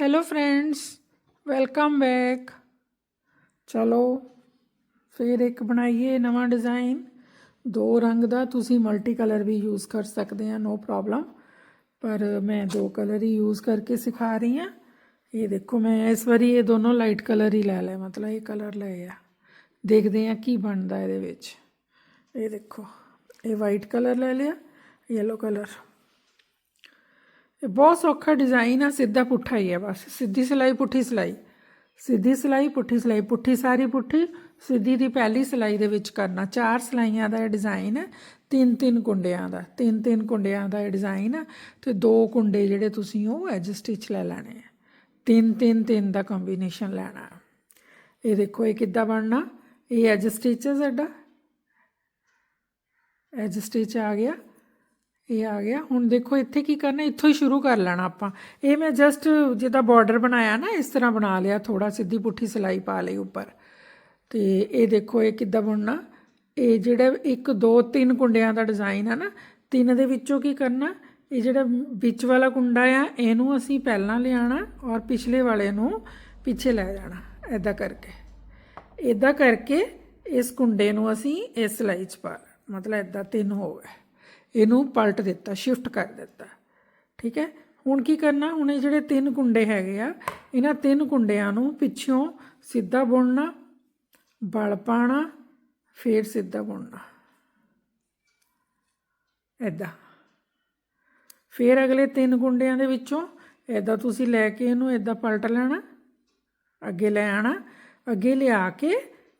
Hello friends welcome back ਚਲੋ, ਫਿਰ ਇੱਕ ਬਣਾਈਏ ਨਵਾਂ ਡਿਜ਼ਾਈਨ ਦੋ ਰੰਗ ਦਾ ਤੁਸੀਂ ਮਲਟੀ ਕਲਰ ਵੀ ਯੂਜ਼ ਕਰ ਸਕਦੇ ਆ ਨੋ ਪ੍ਰੋਬਲਮ ਪਰ ਮੈਂ ਦੋ ਕਲਰ ਹੀ ਯੂਜ਼ ਕਰਕੇ ਸਿਖਾ ਰਹੀ ਹਾਂ ਇਹ ਦੇਖੋ, ਮੈਂ ਇਸ ਵਾਰੀ ਇਹ ਦੋਨੋਂ ਲਾਈਟ ਕਲਰ ਹੀ ਲੈ ਲਿਆ ਮਤਲਬ ਇਹ ਕਲਰ ਲਏ ਆ। ਦੇਖਦੇ ਆ ਕੀ ਬਣਦਾ ਇਹਦੇ ਵਿੱਚ। ਇਹ ਦੇਖੋ, ਇਹ ਵਾਈਟ ਕਲਰ ਲੈ ਲਿਆ ਯੈਲੋ ਕਲਰ ਇਹ ਬਹੁਤ ਸੌਖਾ ਡਿਜ਼ਾਈਨ ਆ, ਸਿੱਧਾ ਪੁੱਠਾ ਹੀ ਹੈ ਬਸ। ਸਿੱਧੀ ਸਿਲਾਈ, ਪੁੱਠੀ ਸਿਲਾਈ। ਸਿੱਧੀ ਸਿਲਾਈ, ਪੁੱਠੀ ਸਿਲਾਈ, ਪੁੱਠੀ ਸਾਰੀ ਪੁੱਠੀ, ਸਿੱਧੀ ਦੀ ਪਹਿਲੀ ਸਿਲਾਈ ਦੇ ਵਿੱਚ ਕਰਨਾ। ਚਾਰ ਸਿਲਾਈਆਂ ਦਾ ਇਹ ਡਿਜ਼ਾਈਨ ਹੈ ਤਿੰਨ ਤਿੰਨ ਕੁੰਡਿਆਂ ਦਾ। ਤਿੰਨ ਤਿੰਨ ਕੁੰਡਿਆਂ ਦਾ ਇਹ ਡਿਜ਼ਾਈਨ ਹੈ ਤੇ ਦੋ ਕੁੰਡੇ ਜਿਹੜੇ ਤੁਸੀਂ ਉਹ ਐਜ ਸਟਿਚ ਲੈ ਲੈਣੇ ਆ। ਤਿੰਨ ਤਿੰਨ ਤਿੰਨ ਦਾ ਕੰਬੀਨੇਸ਼ਨ ਲੈਣਾ। ਇਹ ਦੇਖੋ, ਇਹ ਕਿੱਦਾਂ ਬਣਨਾ? ਇਹ ਐਜ ਸਟਿਚ ਹੈ ਸਾਡਾ। ਐਜ ਸਟਿਚ ਆ ਗਿਆ। ਇਹ ਆ ਗਿਆ। ਹੁਣ ਦੇਖੋ ਇੱਥੇ ਕੀ ਕਰਨਾ, ਇੱਥੋਂ ਹੀ ਸ਼ੁਰੂ ਕਰ ਲੈਣਾ ਆਪਾਂ। ਇਹ ਮੈਂ ਜਸਟ ਜਿੱਦਾਂ ਬਾਰਡਰ ਬਣਾਇਆ ਨਾ, ਇਸ ਤਰ੍ਹਾਂ ਬਣਾ ਲਿਆ ਥੋੜਾ ਸਿੱਧੀ ਪੁੱਠੀ ਸਿਲਾਈ ਪਾ ਲਈ ਉੱਪਰ। ਤੇ ਇਹ ਦੇਖੋ ਇਹ ਕਿੱਦਾਂ ਬਣਨਾ। ਇਹ ਜਿਹੜਾ ਇੱਕ, ਦੋ, ਤਿੰਨ ਕੁੰਡਿਆਂ ਦਾ ਡਿਜ਼ਾਈਨ ਹੈ ਨਾ, ਤਿੰਨ ਦੇ ਵਿੱਚੋਂ ਕੀ ਕਰਨਾ, ਇਹ ਜਿਹੜਾ ਵਿੱਚ ਵਾਲਾ ਕੁੰਡਾ ਆ, ਇਹਨੂੰ ਅਸੀਂ ਪਹਿਲਾਂ ਲਿਆਣਾ ਔਰ ਪਿਛਲੇ ਵਾਲੇ ਨੂੰ ਪਿੱਛੇ ਲੈ ਜਾਣਾ ਐਦਾਂ ਕਰਕੇ। ਇਦਾਂ ਕਰਕੇ ਇਸ ਕੁੰਡੇ ਨੂੰ ਅਸੀਂ ਇਸ ਸਿਲਾਈ 'ਚ ਪਾ ਮਤਲਬ ਇਦਾਂ ਤਿੰਨ ਹੋ ਗਏ। ਇਹਨੂੰ ਪਲਟ ਦਿੱਤਾ ਸ਼ਿਫਟ ਕਰ ਦਿੱਤਾ। ਠੀਕ ਹੈ? ਹੁਣ ਕੀ ਕਰਨਾ? ਹੁਣ ਇਹ ਜਿਹੜੇ ਤਿੰਨ ਕੁੰਡੇ ਹੈਗੇ ਆ, ਇਹਨਾਂ ਤਿੰਨ ਕੁੰਡਿਆਂ ਨੂੰ ਪਿੱਛੋਂ ਸਿੱਧਾ ਬੁਣਨਾ, ਬਲ ਪਾਣਾ, ਫੇਰ ਸਿੱਧਾ ਬੁਣਨਾ। ਐਦਾਂ ਫੇਰ ਅਗਲੇ ਤਿੰਨ ਕੁੰਡਿਆਂ ਦੇ ਵਿੱਚੋਂ ਐਦਾਂ ਤੁਸੀਂ ਲੈ ਕੇ ਇਹਨੂੰ ਐਦਾਂ ਪਲਟ ਲੈਣਾ, ਅੱਗੇ ਲੈ ਆਣਾ, ਅੱਗੇ ਲਿਆ ਕੇ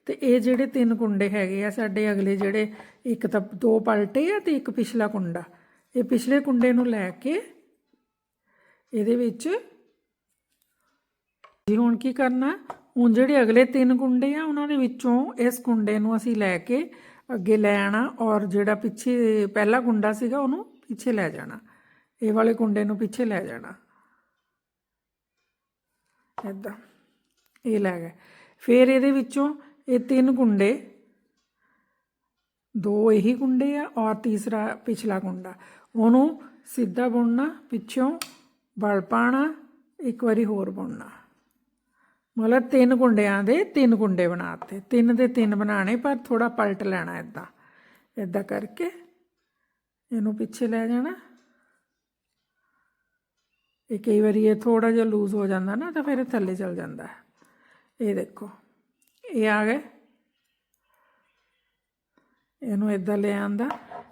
ਤੇ ਇਹ ਜਿਹੜੇ ਤਿੰਨ ਕੁੰਡੇ ਹੈਗੇ ਆ, ਸਾਡੇ ਅਗਲੇ ਜਿਹੜੇ ਇੱਕ ਤਾਂ ਦੋ ਪਲਟੇ ਆ ਤੇ ਇੱਕ ਪਿਛਲਾ ਕੁੰਡਾ। ਇਹ ਪਿਛਲੇ ਕੁੰਡੇ ਨੂੰ ਲੈ ਕੇ ਇਹਦੇ ਵਿੱਚ ਜੀ ਹੁਣ ਕੀ ਕਰਨਾ, ਹੁਣ ਜਿਹੜੇ ਅਗਲੇ ਤਿੰਨ ਕੁੰਡੇ ਆ, ਉਹਨਾਂ ਦੇ ਵਿੱਚੋਂ ਇਸ ਕੁੰਡੇ ਨੂੰ ਅਸੀਂ ਲੈ ਕੇ ਅੱਗੇ ਲੈ ਆਣਾ ਔਰ ਜਿਹੜਾ ਪਿੱਛੇ ਪਹਿਲਾ ਕੁੰਡਾ ਸੀਗਾ, ਉਹਨੂੰ ਪਿੱਛੇ ਲੈ ਜਾਣਾ। ਇਹ ਵਾਲੇ ਕੁੰਡੇ ਨੂੰ ਪਿੱਛੇ ਲੈ ਜਾਣਾ। ਇਦਾਂ ਇਹ ਲੈ ਗਏ। ਫਿਰ ਇਹਦੇ ਵਿੱਚੋਂ ਇਹ ਤਿੰਨ ਕੁੰਡੇ ਦੋ ਇਹੀ ਕੁੰਡੇ ਆ ਔਰ ਤੀਸਰਾ ਪਿਛਲਾ ਕੁੰਡਾ ਉਹਨੂੰ ਸਿੱਧਾ ਬੁਣਨਾ, ਪਿੱਛੋਂ ਬਲ ਪਾਣਾ ਇੱਕ ਵਾਰੀ ਹੋਰ ਬੁਣਨਾ। ਮਤਲਬ ਤਿੰਨ ਕੁੰਡਿਆਂ ਦੇ ਤਿੰਨ ਕੁੰਡੇ ਬਣਾਤੇ। ਤਿੰਨ ਦੇ ਤਿੰਨ ਬਣਾਣੇ ਪਰ ਥੋੜਾ ਪਲਟ ਲੈਣਾ ਇਦਾਂ ਇਦਾਂ ਕਰਕੇ ਇਹਨੂੰ ਪਿੱਛੇ ਲੈ ਜਾਣਾ। ਇਹ ਕਈ ਵਾਰੀ ਇਹ ਥੋੜਾ ਜਿਹਾ ਲੂਜ਼ ਹੋ ਜਾਂਦਾ ਨਾ, ਤਾਂ ਫਿਰ ਥੱਲੇ ਚਲ ਜਾਂਦਾ। ਇਹ ਦੇਖੋ। ਇਹ ਆ ਗਏ। ਇਹਨੂੰ ਇਦਾਂ ਲੈ ਆਂਦਾ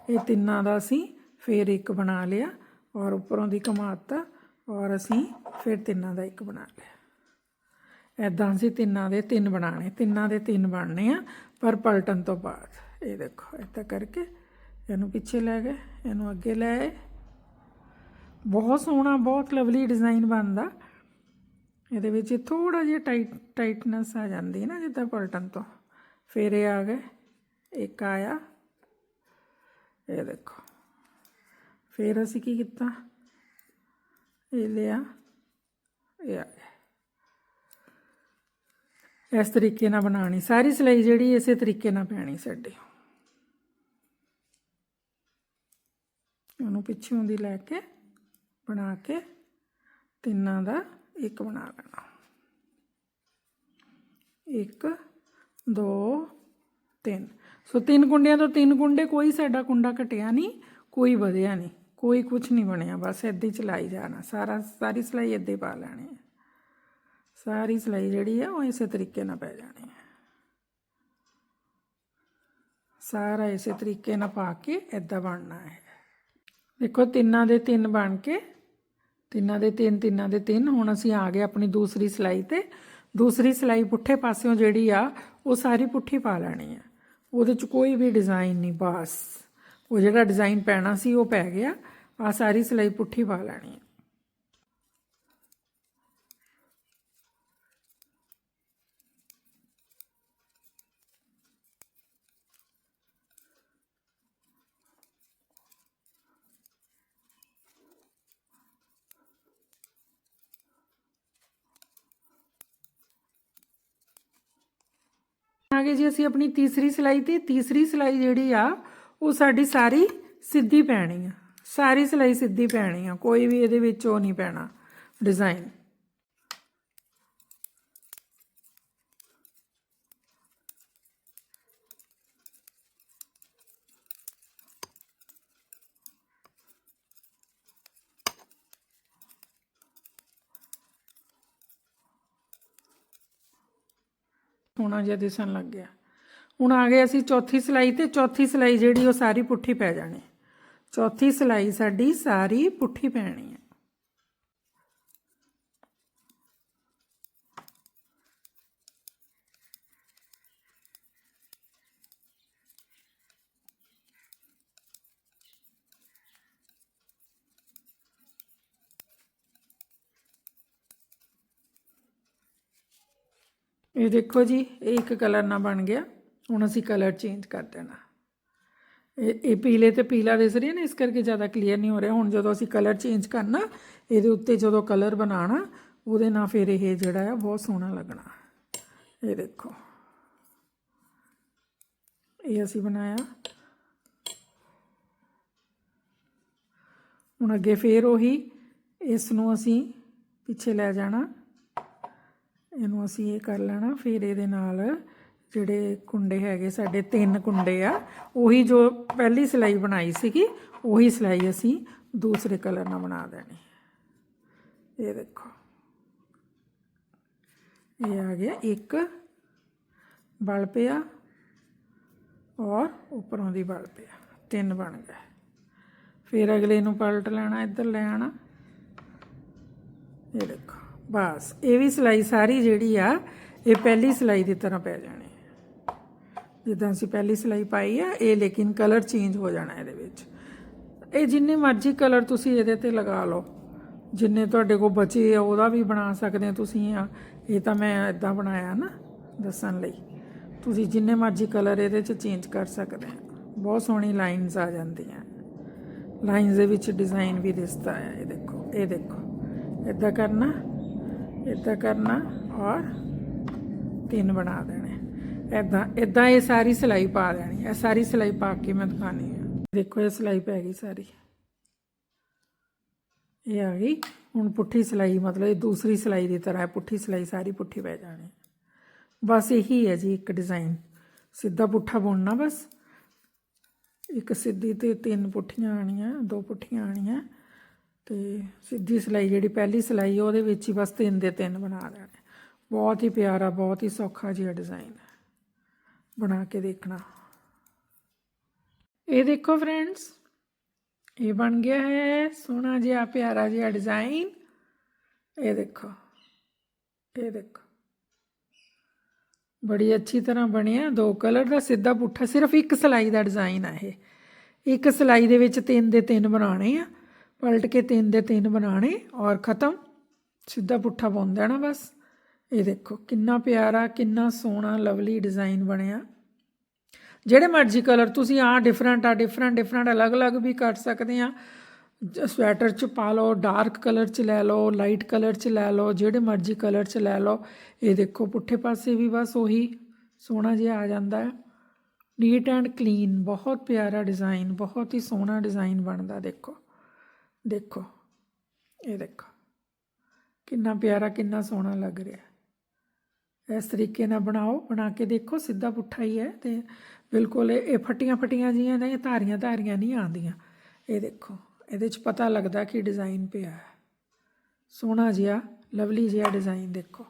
ਇਹ ਤਿੰਨਾਂ ਦਾ ਅਸੀਂ ਫੇਰ ਇੱਕ ਬਣਾ ਲਿਆ ਔਰ ਉੱਪਰੋਂ ਦੀ ਕਮਾਤਾ ਔਰ ਅਸੀਂ ਫਿਰ ਤਿੰਨਾਂ ਦਾ ਇੱਕ ਬਣਾ ਲਿਆ। ਇਦਾਂ ਅਸੀਂ ਤਿੰਨਾਂ ਦੇ ਤਿੰਨ ਬਣਾਣੇ ਤਿੰਨਾਂ ਦੇ ਤਿੰਨ ਬਣਨੇ ਆ, ਪਰ ਪਲਟਣ ਤੋਂ ਬਾਅਦ। ਇਹ ਦੇਖੋ ਇਦਾਂ ਕਰਕੇ ਇਹਨੂੰ ਪਿੱਛੇ ਲੈ ਗਏ, ਇਹਨੂੰ ਅੱਗੇ ਲੈ ਆਏ। ਬਹੁਤ ਸੋਹਣਾ, ਬਹੁਤ ਲਵਲੀ ਡਿਜ਼ਾਈਨ ਬਣਦਾ। ਇਹਦੇ ਵਿੱਚ ਥੋੜਾ ਜਿਹਾ ਟਾਈਟ, ਟਾਈਟਨੈਸ ਆ ਜਾਂਦੀ ਹੈ ਨਾ ਜਿੱਦਾਂ ਪਲਟਣ ਤੋਂ। ਫਿਰ ਇਹ ਆ ਗਏ, ਇੱਕ ਆਇਆ, ਇਹ ਦੇਖੋ। ਫਿਰ ਅਸੀਂ ਕੀ ਕੀਤਾ? ਇਹ ਲਿਆ, ਇਹ ਆ ਗਿਆ। ਇਸ ਤਰੀਕੇ ਨਾਲ ਬਣਾਣੀ ਸਾਰੀ ਸਿਲਾਈ ਜਿਹੜੀ ਇਸੇ ਤਰੀਕੇ ਨਾਲ ਪੈਣੀ ਸਾਡੀ। ਉਹਨੂੰ ਪਿੱਛੋਂ ਦੀ ਲੈ ਕੇ, ਬਣਾ ਕੇ, ਤਿੰਨਾਂ ਦਾ ਇੱਕ ਬਣਾ ਲੈਣਾ ਇੱਕ ਦੋ ਤਿੰਨ ਸੋ ਤਿੰਨ ਕੁੰਡਿਆਂ ਤੋਂ ਤਿੰਨ ਕੁੰਡੇ ਕੋਈ ਸਾਡਾ ਕੁੰਡਾ ਘਟਿਆ ਨਹੀਂ ਕੋਈ ਵਧਿਆ ਨਹੀਂ ਕੋਈ ਕੁਝ ਨਹੀਂ ਬਣਿਆ ਬਸ ਇੱਦਾਂ ਹੀ ਚਲਾਈ ਜਾਣਾ ਸਾਰਾ ਸਾਰੀ ਸਿਲਾਈ ਇੱਦਾਂ ਹੀ ਪਾ ਲੈਣੀ ਹੈ ਸਾਰੀ ਸਿਲਾਈ ਜਿਹੜੀ ਹੈ ਉਹ ਇਸੇ ਤਰੀਕੇ ਨਾਲ ਪੈ ਜਾਣੀ ਹੈ ਸਾਰਾ ਇਸੇ ਤਰੀਕੇ ਨਾਲ ਪਾ ਕੇ ਇੱਦਾਂ ਬਣਨਾ ਹੈ ਦੇਖੋ ਤਿੰਨਾਂ ਦੇ ਤਿੰਨ ਬਣ ਕੇ ਤਿੰਨਾਂ ਦੇ ਤਿੰਨ, ਤਿੰਨਾਂ ਦੇ ਤਿੰਨ। ਹੁਣ ਅਸੀਂ ਆ ਗਏ ਆਪਣੀ ਦੂਸਰੀ ਸਿਲਾਈ ਤੇ। ਦੂਸਰੀ ਸਿਲਾਈ ਪੁੱਠੇ ਪਾਸਿਓਂ ਜਿਹੜੀ ਆ, ਉਹ ਸਾਰੀ ਪੁੱਠੀ ਪਾ ਲੈਣੀ ਆ। ਉਹਦੇ ਚ ਕੋਈ ਵੀ ਡਿਜ਼ਾਈਨ ਨਹੀਂ, ਬਸ। ਉਹ ਜਿਹੜਾ ਡਿਜ਼ਾਈਨ ਪੈਣਾ ਸੀ, ਉਹ ਪੈ ਗਿਆ। ਆ ਸਾਰੀ ਸਿਲਾਈ ਪੁੱਠੀ ਪਾ ਲੈਣੀ ਆ। ਆਗੇ ਜੀ ਅਸੀਂ ਆਪਣੀ ਤੀਸਰੀ ਸਿਲਾਈ ਤੇ ਤੀਸਰੀ ਸਿਲਾਈ ਜਿਹੜੀ ਆ, ਉਹ ਸਾਡੀ ਸਾਰੀ ਸਿੱਧੀ ਪੈਣੀ ਆ। ਸਾਰੀ ਸਿਲਾਈ ਸਿੱਧੀ ਪੈਣੀ ਆ, ਕੋਈ ਵੀ ਇਹਦੇ ਵਿੱਚ ਉਹ ਨਹੀਂ ਪੈਣਾ ਡਿਜ਼ਾਈਨ ਸੋਹਣਾ ਜਿਹਾ ਦਿਸਣ ਲੱਗ ਗਿਆ। ਹੁਣ ਆ ਗਏ ਅਸੀਂ ਚੌਥੀ ਸਲਾਈ ਤੇ ਚੌਥੀ ਸਲਾਈ ਜਿਹੜੀ ਉਹ ਸਾਰੀ ਪੁੱਠੀ ਪੈ ਜਾਣੀ। ਚੌਥੀ ਸਲਾਈ ਸਾਡੀ ਸਾਰੀ ਪੁੱਠੀ ਪੈਣੀ ਹੈ। ਇਹ ਦੇਖੋ ਜੀ, ਇਹ ਇੱਕ ਕਲਰ ਨਾ ਬਣ ਗਿਆ। ਹੁਣ ਅਸੀਂ ਕਲਰ ਚੇਂਜ ਕਰ ਦੇਣਾ। ਇਹ ਇਹ ਪੀਲੇ ਤੇ ਪੀਲਾ ਦਿਸ ਰਿਹਾ ਨਾ, ਇਸ ਕਰਕੇ ਜ਼ਿਆਦਾ ਕਲੀਅਰ ਨਹੀਂ ਹੋ ਰਿਹਾ। ਹੁਣ ਜਦੋਂ ਅਸੀਂ ਕਲਰ ਚੇਂਜ ਕਰਨਾ, ਇਹਦੇ ਉੱਤੇ ਜਦੋਂ ਕਲਰ ਬਣਾਉਣਾ, ਉਹਦੇ ਨਾਲ ਫਿਰ ਇਹ ਜਿਹੜਾ ਹੈ ਬਹੁਤ ਸੋਹਣਾ ਲੱਗਣਾ। ਇਹ ਦੇਖੋ। ਇਹ ਅਸੀਂ ਬਣਾਇਆ। ਹੁਣ ਅੱਗੇ ਫੇਰ ਉਹੀ, ਇਸ ਨੂੰ ਅਸੀਂ ਪਿੱਛੇ ਲੈ ਜਾਣਾ। ਇਹਨੂੰ ਅਸੀਂ ਇਹ ਕਰ ਲੈਣਾ, ਫਿਰ ਇਹਦੇ ਨਾਲ ਜਿਹੜੇ ਕੁੰਡੇ ਹੈਗੇ, ਸਾਡੇ ਤਿੰਨ ਕੁੰਡੇ ਆ, ਉਹੀ ਜੋ ਪਹਿਲੀ ਸਿਲਾਈ ਬਣਾਈ ਸੀਗੀ, ਉਹੀ ਸਿਲਾਈ ਅਸੀਂ ਦੂਸਰੇ ਕਲਰ ਨਾਲ ਬਣਾ ਦੇਣੀ। ਇਹ ਦੇਖੋ। ਇਹ ਆ ਗਿਆ ਇੱਕ ਬਲ ਪਿਆ ਔਰ ਉੱਪਰੋਂ ਦੀ ਬਲ ਪਿਆ, ਤਿੰਨ ਬਣ ਗਏ। ਫਿਰ ਅਗਲੇ ਨੂੰ ਪਲਟ ਲੈਣਾ, ਇੱਧਰ ਲੈ ਆਣਾ। ਇਹ ਦੇਖੋ। ਬਸ, ਇਹ ਵੀ ਸਿਲਾਈ ਸਾਰੀ ਜਿਹੜੀ ਆ, ਇਹ ਪਹਿਲੀ ਸਿਲਾਈ ਦੀ ਤਰ੍ਹਾਂ ਪੈ ਜਾਣੀ ਜਿੱਦਾਂ ਅਸੀਂ ਪਹਿਲੀ ਸਿਲਾਈ ਪਾਈ ਆ, ਇਹ ਲੇਕਿਨ ਕਲਰ ਚੇਂਜ ਹੋ ਜਾਣਾ ਇਹਦੇ ਵਿੱਚ। ਇਹ ਜਿੰਨੇ ਮਰਜ਼ੀ ਕਲਰ ਤੁਸੀਂ ਇਹਦੇ ਤੇ ਲਗਾ ਲਓ। ਜਿੰਨੇ ਤੁਹਾਡੇ ਕੋਲ ਬਚੇ ਆ, ਉਹਦਾ ਵੀ ਬਣਾ ਸਕਦੇ ਆ ਤੁਸੀਂ ਆ। ਇਹ ਤਾਂ ਮੈਂ ਇਦਾਂ ਬਣਾਇਆ ਨਾ, ਦੱਸਣ ਲਈ। ਤੁਸੀਂ ਜਿੰਨੇ ਮਰਜ਼ੀ ਕਲਰ ਇਹਦੇ 'ਚ ਚੇਂਜ ਕਰ ਸਕਦੇ ਆ ਬਹੁਤ ਸੋਹਣੀ ਲਾਈਨਸ ਆ ਜਾਂਦੀਆਂ। ਲਾਈਨਸ ਦੇ ਵਿੱਚ ਡਿਜ਼ਾਈਨ ਵੀ ਦਿਸਦਾ ਹੈ ਇਹ ਦੇਖੋ ਇਹ ਦੇਖੋ। ਇਦਾਂ ਕਰਨਾ। ਇਦਾਂ ਕਰਨਾ ਔਰ ਤਿੰਨ ਬਣਾ ਦੇਣੇ। ਇਦਾਂ ਇਦਾਂ ਇਹ ਸਾਰੀ ਸਿਲਾਈ ਪਾ ਦੇਣੀ। ਇਹ ਸਾਰੀ ਸਿਲਾਈ ਪਾ ਕੇ ਮੈਂ ਦਿਖਾਣੀ ਹੈ ਦੇਖੋ, ਇਹ ਸਿਲਾਈ ਪੈ ਗਈ ਸਾਰੀ। ਇਹ ਆ ਗਈ। ਹੁਣ ਪੁੱਠੀ ਸਿਲਾਈ, ਮਤਲਬ ਇਹ ਦੂਸਰੀ ਸਿਲਾਈ ਦੀ ਤਰ੍ਹਾਂ ਹੈ ਪੁੱਠੀ ਸਿਲਾਈ, ਸਾਰੀ ਪੁੱਠੀ ਪੈ ਜਾਣੀ। ਬਸ ਇਹੀ ਹੈ ਜੀ ਇੱਕ ਡਿਜ਼ਾਈਨ। ਸਿੱਧਾ ਪੁੱਠਾ ਬੁਣਨਾ ਬਸ। ਇੱਕ ਸਿੱਧੀ ਤੇ ਤਿੰਨ ਪੁੱਠੀਆਂ ਆਣੀਆਂ ਦੋ ਪੁੱਠੀਆਂ ਆਣੀਆਂ ਤੇ ਸਿੱਧੀ ਸਿਲਾਈ ਜਿਹੜੀ ਪਹਿਲੀ ਸਿਲਾਈ ਉਹਦੇ ਵਿੱਚ ਹੀ ਬਸ ਤਿੰਨ ਦੇ ਤਿੰਨ ਬਣਾ ਦੇਣੇ ਬਹੁਤ ਹੀ ਪਿਆਰਾ, ਬਹੁਤ ਹੀ ਸੌਖਾ ਜਿਹਾ ਡਿਜ਼ਾਈਨ ਹੈ। ਬਣਾ ਕੇ ਦੇਖਣਾ। ਇਹ ਦੇਖੋ ਫਰੈਂਡਸ ਇਹ ਬਣ ਗਿਆ ਹੈ ਸੋਹਣਾ ਜਿਹਾ, ਪਿਆਰਾ ਜਿਹਾ ਡਿਜ਼ਾਈਨ ਇਹ ਦੇਖੋ ਇਹ ਦੇਖੋ। ਬੜੀ ਅੱਛੀ ਤਰ੍ਹਾਂ ਬਣਿਆ, ਦੋ ਕਲਰ ਦਾ ਸਿੱਧਾ ਪੁੱਠਾ, ਸਿਰਫ ਇੱਕ ਸਿਲਾਈ ਦਾ ਡਿਜ਼ਾਈਨ ਆ ਇਹ। ਇੱਕ ਸਿਲਾਈ ਦੇ ਵਿੱਚ ਤਿੰਨ ਦੇ ਤਿੰਨ ਬਣਾਉਣੇ ਆ। ਪਲਟ ਕੇ ਤਿੰਨ ਦੇ ਤਿੰਨ ਬਣਾਉਣੇ ਔਰ ਖਤਮ। ਸਿੱਧਾ ਪੁੱਠਾ ਪਾਉਂਦਾ ਨਾ ਬਸ। ਇਹ ਦੇਖੋ, ਕਿੰਨਾ ਪਿਆਰਾ, ਕਿੰਨਾ ਸੋਹਣਾ, ਲਵਲੀ ਡਿਜ਼ਾਈਨ ਬਣਿਆ। ਜਿਹੜੇ ਮਰਜ਼ੀ ਕਲਰ, ਤੁਸੀਂ ਆ ਡਿਫਰੈਂਟ ਆ ਡਿਫਰੈਂਟ ਡਿਫਰੈਂਟ ਅਲੱਗ-ਅਲੱਗ ਵੀ ਕਰ ਸਕਦੇ ਆ। ਸਵੈਟਰ ਚ ਪਾ ਲਓ ਡਾਰਕ ਕਲਰ ਚ ਲੈ ਲਓ ਲਾਈਟ ਕਲਰ ਚ ਲੈ ਲਓ, ਜਿਹੜੇ ਮਰਜ਼ੀ ਕਲਰ ਚ ਲੈ ਲਓ। ਇਹ ਦੇਖੋ, ਪੁੱਠੇ ਪਾਸੇ ਵੀ ਬਸ ਉਹੀ ਸੋਹਣਾ ਜਿਹਾ ਆ ਜਾਂਦਾ। ਹੈ ਨੀਟ ਐਂਡ ਕਲੀਨ ਬਹੁਤ ਪਿਆਰਾ ਡਿਜ਼ਾਈਨ ਬਹੁਤ ਹੀ ਸੋਹਣਾ ਡਿਜ਼ਾਈਨ ਬਣਦਾ, ਦੇਖੋ। ਦੇਖੋ, ਇਹ ਦੇਖੋ। ਕਿੰਨਾ ਪਿਆਰਾ, ਕਿੰਨਾ ਸੋਹਣਾ ਲੱਗ ਰਿਹਾ। ਇਸ ਤਰੀਕੇ ਨਾਲ ਬਣਾਓ, ਬਣਾ ਕੇ ਦੇਖੋ, ਸਿੱਧਾ ਪੁੱਠਾ ਹੀ ਹੈ ਤੇ ਬਿਲਕੁਲ ਇਹ ਫਟੀਆਂ ਫਟੀਆਂ ਜੀਆਂ ਨੇ ਧਾਰੀਆਂ ਧਾਰੀਆਂ ਨਹੀਂ ਆਉਂਦੀਆਂ। ਇਹ ਦੇਖੋ, ਇਹਦੇ 'ਚ ਪਤਾ ਲੱਗਦਾ ਕਿ ਡਿਜ਼ਾਈਨ ਪਿਆ ਹੈ। ਸੋਹਣਾ ਜਿਹਾ ਲਵਲੀ ਜਿਹਾ ਡਿਜ਼ਾਈਨ ਦੇਖੋ।